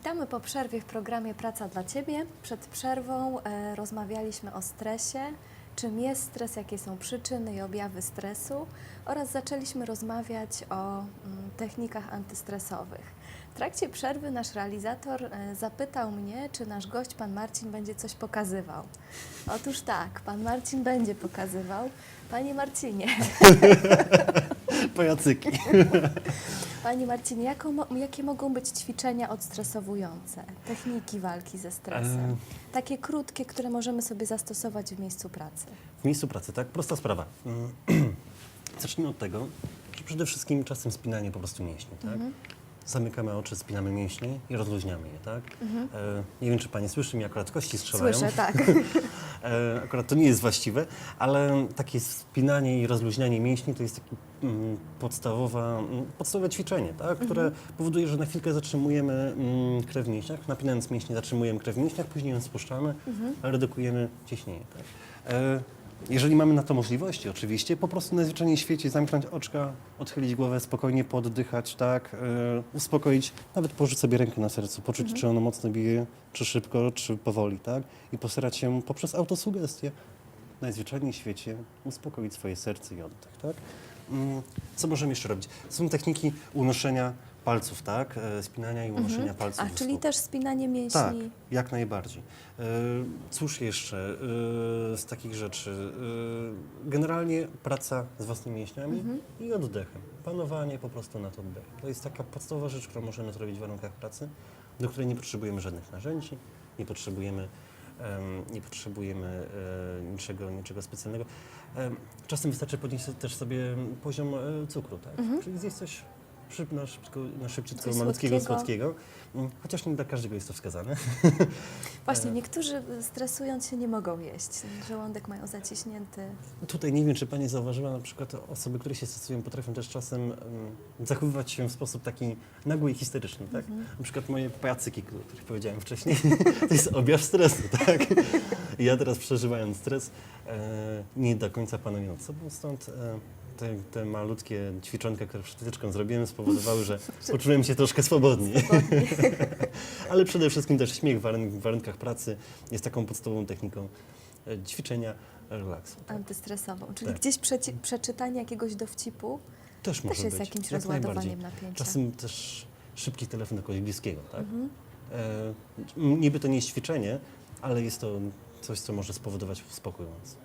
Witamy po przerwie w programie Praca dla Ciebie. Przed przerwą e, rozmawialiśmy o stresie, czym jest stres, jakie są przyczyny i objawy stresu oraz zaczęliśmy rozmawiać o mm, technikach antystresowych. W trakcie przerwy nasz realizator e, zapytał mnie, czy nasz gość, pan Marcin, będzie coś pokazywał. Otóż tak, pan Marcin będzie pokazywał. Panie Marcinie, Pajacyki. Panie Marcinie, jaką, mo- jakie mogą być ćwiczenia odstresowujące, techniki walki ze stresem? E, Takie krótkie, które możemy sobie zastosować w miejscu pracy. W miejscu pracy, tak? Prosta sprawa. Mm, Zacznijmy od tego, że przede wszystkim czasem spinanie po prostu mięśni, tak? Mhm. Zamykamy oczy, spinamy mięśnie i rozluźniamy je, tak? E, nie wiem, czy Pani słyszy, mi akurat kości strzelają. Mhm. Słyszę, tak. E, akurat to nie jest właściwe, ale takie spinanie i rozluźnianie mięśni to jest takie mm, podstawowa, mm, podstawowe ćwiczenie, tak? które powoduje, że na chwilkę zatrzymujemy mm, krew w mięśniach, napinając mięśnie zatrzymujemy krew w mięśniach, później ją spuszczamy, redukujemy ciśnienie. Tak? E, jeżeli mamy na to możliwości, oczywiście, po prostu najzwyczajniej w świecie zamknąć oczka, odchylić głowę, spokojnie poddychać, tak, e, uspokoić, nawet położyć sobie rękę na sercu, poczuć, czy ono mocno bije, czy szybko, czy powoli, tak, i postarać się poprzez autosugestię najzwyczajniej w świecie uspokoić swoje serce i oddech, tak. Mm, Co możemy jeszcze robić? Są techniki unoszenia palców, tak, e, spinania i unoszenia palców. Mhm. A czyli stóp. też spinanie mięśni. Tak, jak najbardziej. E, Cóż jeszcze e, z takich rzeczy? E, Generalnie praca z własnymi mięśniami Mhm. i oddechem. Panowanie po prostu nad oddechem. To jest taka podstawowa rzecz, którą możemy zrobić w warunkach pracy, do której nie potrzebujemy żadnych narzędzi, nie potrzebujemy, em, nie potrzebujemy e, niczego, niczego specjalnego. Em, Czasem wystarczy podnieść też sobie poziom e, cukru, tak? Czyli zjeść coś szyb, na, szybko, na szybciutko Mhm. Malutkiego, słodkiego. Mm, Chociaż nie dla każdego jest to wskazane. Właśnie, niektórzy stresując się nie mogą jeść. Żołądek mają zaciśnięty. Tutaj nie wiem, czy Pani zauważyła, na przykład osoby, które się stosują, potrafią też czasem um, zachowywać się w sposób taki nagły i histeryczny, tak? Na przykład moje pajacyki, o których powiedziałem wcześniej, to jest objaw stresu, tak? Ja teraz przeżywając stres, e, nie do końca panuję nad sobą, stąd e, te, te malutkie ćwiczonka, które przed chwileczką zrobiłem, spowodowały, że poczułem się troszkę swobodniej. Ale przede wszystkim też śmiech w warun- w warunkach pracy jest taką podstawową techniką e, ćwiczenia relaksu. tak? Antystresową. Czyli Tak. gdzieś przeci- przeczytanie jakiegoś dowcipu Też też może jest być. jakimś jak rozładowaniem napięcia. Czasem też szybki telefon do kogoś bliskiego, tak? Mhm. E, m- niby to nie jest ćwiczenie, ale jest to coś, co może spowodować spokój u nas.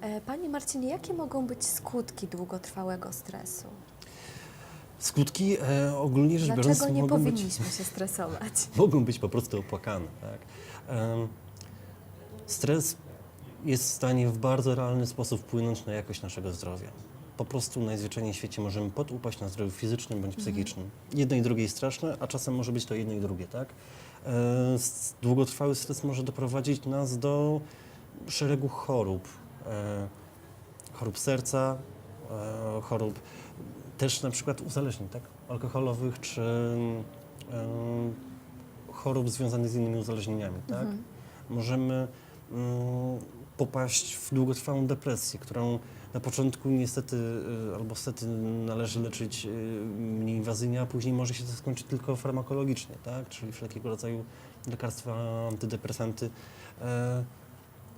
E, Panie Marcinie, jakie mogą być skutki długotrwałego stresu? Skutki e, ogólnie rzecz biorąc Dlaczego nie mogą być, powinniśmy się stresować? mogą być po prostu opłakane. Tak? Em, stres jest w stanie w bardzo realny sposób wpłynąć na jakość naszego zdrowia. Po prostu najzwyczajniej w świecie możemy podupaść na zdrowiu fizycznym bądź psychicznym. Jedno i drugie jest straszne, a czasem może być to jedno i drugie, tak? E, Długotrwały stres może doprowadzić nas do szeregu chorób. E, Chorób serca, e, chorób też na przykład uzależnień, tak? Alkoholowych czy chorób związanych z innymi uzależnieniami, tak? Mhm. Możemy mm, popaść w długotrwałą depresję, którą na początku niestety y, albo stety należy leczyć y, mniej inwazyjnie, a później może się to skończyć tylko farmakologicznie, tak? czyli wszelkiego rodzaju lekarstwa, antydepresanty. E,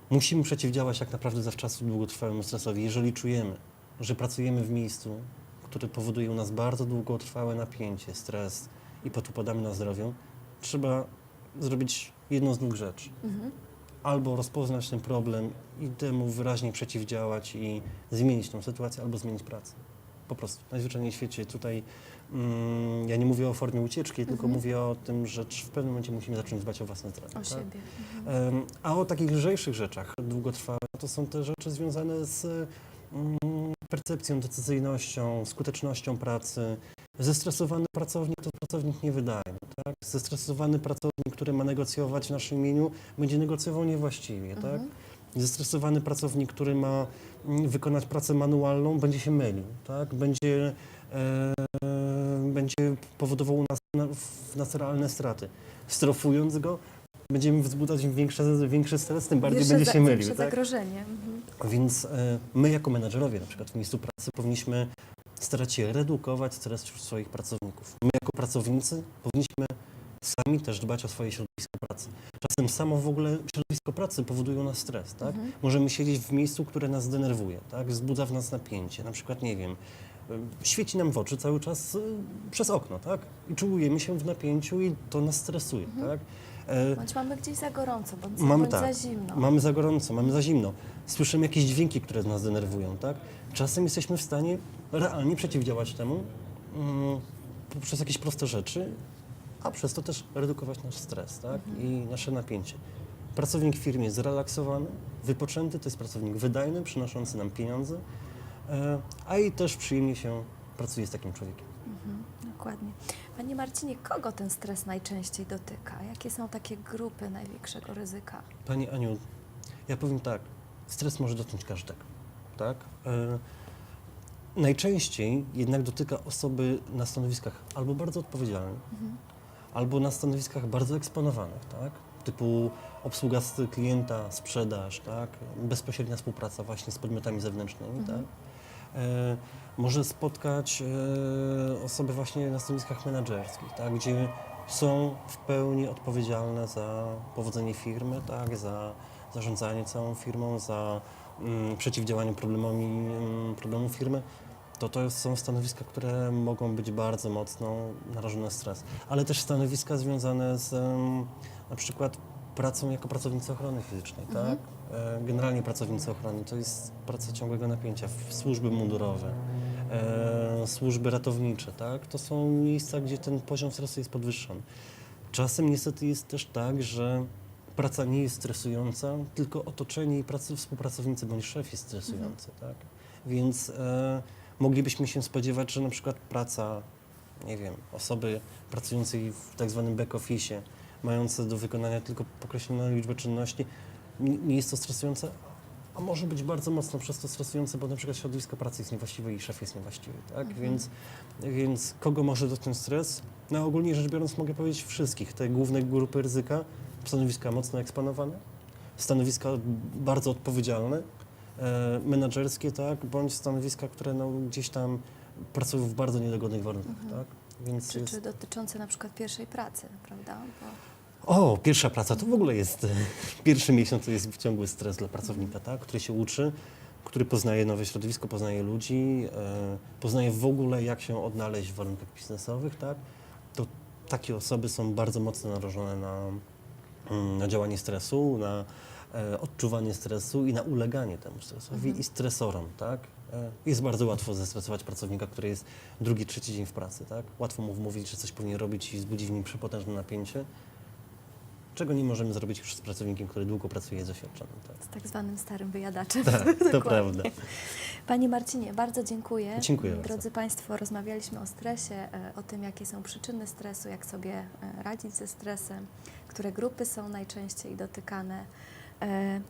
musimy przeciwdziałać jak naprawdę zawczasu długotrwałemu stresowi. Jeżeli czujemy, że pracujemy w miejscu, które powoduje u nas bardzo długotrwałe napięcie, stres i potupadamy na zdrowiu, trzeba zrobić jedną z dwóch rzeczy Mhm. Albo rozpoznać ten problem i temu wyraźnie przeciwdziałać i zmienić tą sytuację, albo zmienić pracę. Po prostu. Najzwyczajniej w świecie tutaj mm, ja nie mówię o formie ucieczki, tylko Mhm. mówię o tym, że w pewnym momencie musimy zacząć dbać o własne zdrowie. O tak? siebie. Mhm. A o takich lżejszych rzeczach, długotrwałe, to są te rzeczy związane z mm, percepcją, decyzyjnością, skutecznością pracy. Zestresowany pracownik to pracownik niewydajny. Tak? Zestresowany pracownik, który ma negocjować w naszym imieniu, będzie negocjował niewłaściwie. Tak? Mhm. Zestresowany pracownik, który ma mm, wykonać pracę manualną, będzie się mylił. Tak? Będzie, e, będzie powodował u nas, na, w nas realne straty. Strofując go, będziemy wzbudzać im większy, większy stres, tym bardziej Większe będzie za- się mylił. Tak? zagrożenie. Mhm. Więc e, my jako menedżerowie na przykład w miejscu pracy powinniśmy starać się redukować stres wśród swoich pracowników. My jako pracownicy powinniśmy sami też dbać o swoje środowisko pracy. Czasem samo w ogóle środowisko pracy powoduje nas stres, tak? Mhm. Możemy siedzieć w miejscu, które nas denerwuje, tak? Wzbudza w nas napięcie. Na przykład, nie wiem, y, świeci nam w oczy cały czas y, przez okno, tak? I czujemy się w napięciu i to nas stresuje, tak? E, Bądź mamy gdzieś za gorąco, bądź, Mamy bądź tak. za zimno. Mamy za gorąco, mamy za zimno. Słyszymy jakieś dźwięki, które nas denerwują, tak? Czasem jesteśmy w stanie realnie przeciwdziałać temu mm, poprzez jakieś proste rzeczy, a przez to też redukować nasz stres, tak? I nasze napięcie. Pracownik w firmie zrelaksowany, wypoczęty, to jest pracownik wydajny, przynoszący nam pieniądze, e, a i też przyjemnie się pracuje z takim człowiekiem. Dokładnie. Panie Marcinie, kogo ten stres najczęściej dotyka? Jakie są takie grupy największego ryzyka? Pani Aniu, ja powiem tak, stres może dotknąć każdego, tak? E, najczęściej jednak dotyka osoby na stanowiskach albo bardzo odpowiedzialnych, albo na stanowiskach bardzo eksponowanych, tak? Typu obsługa klienta, sprzedaż, tak? Bezpośrednia współpraca właśnie z podmiotami zewnętrznymi, tak? E, może spotkać e, osoby właśnie na stanowiskach menedżerskich, tak? Gdzie są w pełni odpowiedzialne za powodzenie firmy, tak? Za zarządzanie całą firmą, za mm, przeciwdziałanie problemami, mm, problemom firmy. To to są stanowiska, które mogą być bardzo mocno narażone na stres, ale też stanowiska związane z na przykład pracą jako pracownicy ochrony fizycznej, tak? E, Generalnie pracownicy ochrony to jest praca ciągłego napięcia, służby mundurowe, e, służby ratownicze, tak? To są miejsca, gdzie ten poziom stresu jest podwyższony. Czasem niestety jest też tak, że praca nie jest stresująca, tylko otoczenie i pracy współpracownicy bądź szef jest stresujący, tak? Więc e, moglibyśmy się spodziewać, że na przykład praca, nie wiem, osoby pracującej w tak zwanym back office, mające do wykonania tylko określoną liczbę czynności, nie, jest to stresujące, a może być bardzo mocno przez to stresujące, bo na przykład środowisko pracy jest niewłaściwe i szef jest niewłaściwy, tak? Więc, więc kogo może dotknąć stres? No ogólnie rzecz biorąc mogę powiedzieć wszystkich. Te główne grupy ryzyka, stanowiska mocno eksponowane, stanowiska bardzo odpowiedzialne, menedżerskie, tak? Bądź stanowiska, które no, gdzieś tam pracują w bardzo niedogodnych warunkach, tak? Więc Czy, jest... czy dotyczące na przykład pierwszej pracy, prawda? Bo O, pierwsza praca to w ogóle jest, e, pierwszy miesiąc to jest ciągły stres dla pracownika, tak? który się uczy, który poznaje nowe środowisko, poznaje ludzi, e, poznaje w ogóle jak się odnaleźć w warunkach biznesowych, tak? To takie osoby są bardzo mocno narażone na, mm, na działanie stresu, na e, odczuwanie stresu i na uleganie temu stresowi i stresorom, tak? E, Jest bardzo łatwo zestresować pracownika, który jest drugi, trzeci dzień w pracy, tak? Łatwo mu wmówić, że coś powinien robić i wzbudzić w nim przepotężne napięcie, czego nie możemy zrobić już z pracownikiem, który długo pracuje i doświadczonym. Tak, z tak zwanym starym wyjadaczem. tak to prawda. Panie Marcinie, bardzo dziękuję. Dziękuję bardzo. Drodzy Państwo, rozmawialiśmy o stresie, e, o tym, jakie są przyczyny stresu, jak sobie e, radzić ze stresem, które grupy są najczęściej dotykane. E,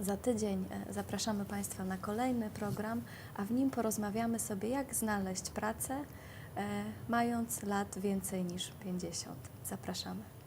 Za tydzień e, zapraszamy Państwa na kolejny program, a w nim porozmawiamy sobie, jak znaleźć pracę, e, mając lat więcej niż 50. Zapraszamy.